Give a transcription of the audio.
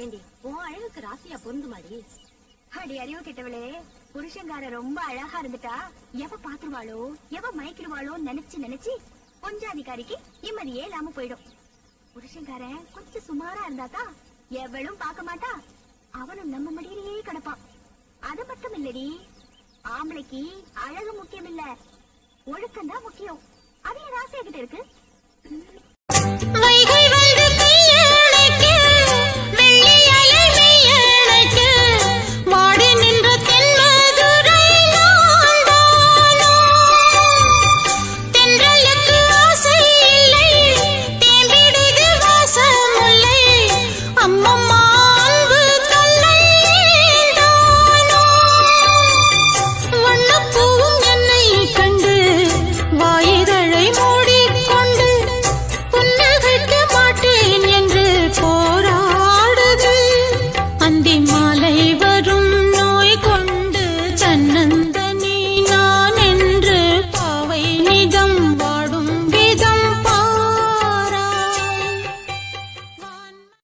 ஏண்டி உன் அழகுக்கு ராசியா பொருந்து மாடி அடி அறிவு கெட்டவளே புருஷங்கார ரொம்ப அழகா இருந்துட்டா எவ பாத்துருவாளோ எவ மயக்கிடுவாளோ நினைச்சு நினைச்சு பொஞ்சாதிகாரிக்கு நிம்மதியே இல்லாம போயிடும். புருஷங்காரன் கொஞ்சம் சுமாரா இருந்தாக்கா எவளும் பார்க்க மாட்டா. அவனும் நம்ம மடியிலேயே கிடப்பான். அது மட்டும் இல்லடி ஆம்பளைக்கு அழகு முக்கியம் இல்ல ஒழுக்கம் தான் முக்கியம். அது என் ராசியா கிட்ட இருக்கு.